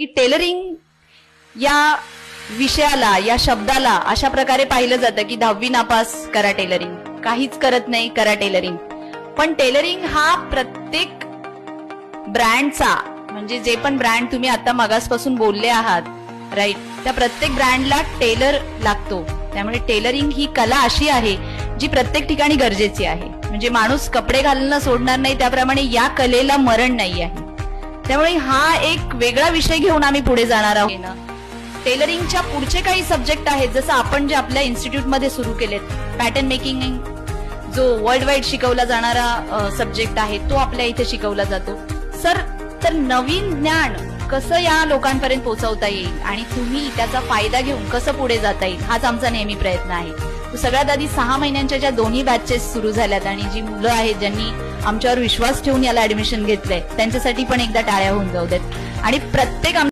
की टेलरिंग या विषयाला या शब्दाला अशा प्रकारे पाहिलं जातं की दहावी नापास करा टेलरिंग काहीच करत नाही करा टेलरिंग पण टेलरिंग हा प्रत्येक ब्रँडचा म्हणजे जे पण ब्रँड तुम्ही आता मगासपासून बोलले आहात राईट त्या प्रत्येक ब्रँडला टेलर लागतो. त्यामुळे टेलरिंग ही कला अशी आहे जी प्रत्येक ठिकाणी गरजेची आहे. म्हणजे माणूस कपडे घालणं सोडणार नाही त्याप्रमाणे या कलेला मरण नाही आहे. त्यामुळे हा एक वेगळा विषय घेऊन आम्ही पुढे जाणार आहोत. टेलरिंगच्या पुढचे काही सब्जेक्ट आहेत जसं आपण जे आपल्या इन्स्टिट्यूटमध्ये सुरू केलेत. पॅटर्न मेकिंग जो वर्ल्ड वाईड शिकवला जाणारा सब्जेक्ट आहे तो आपल्या इथे शिकवला जातो. सर तर नवीन ज्ञान कसं या लोकांपर्यंत पोहोचवता येईल? आणि तुम्ही त्याचा फायदा घेऊन कसं पुढे जाता येईल? हाच आमचा नेहमी प्रयत्न आहे. सगळ्यात आधी सहा महिन्यांच्या ज्या दोन्ही बॅचेस सुरू झाल्यात आणि जी मुलं आहेत ज्यांनी आमच्यावर विश्वास ठेवून याला ऍडमिशन घेतलंय. त्यांच्यासाठी पण एकदा टाळ्या होऊन जाऊ देत. आणि प्रत्येक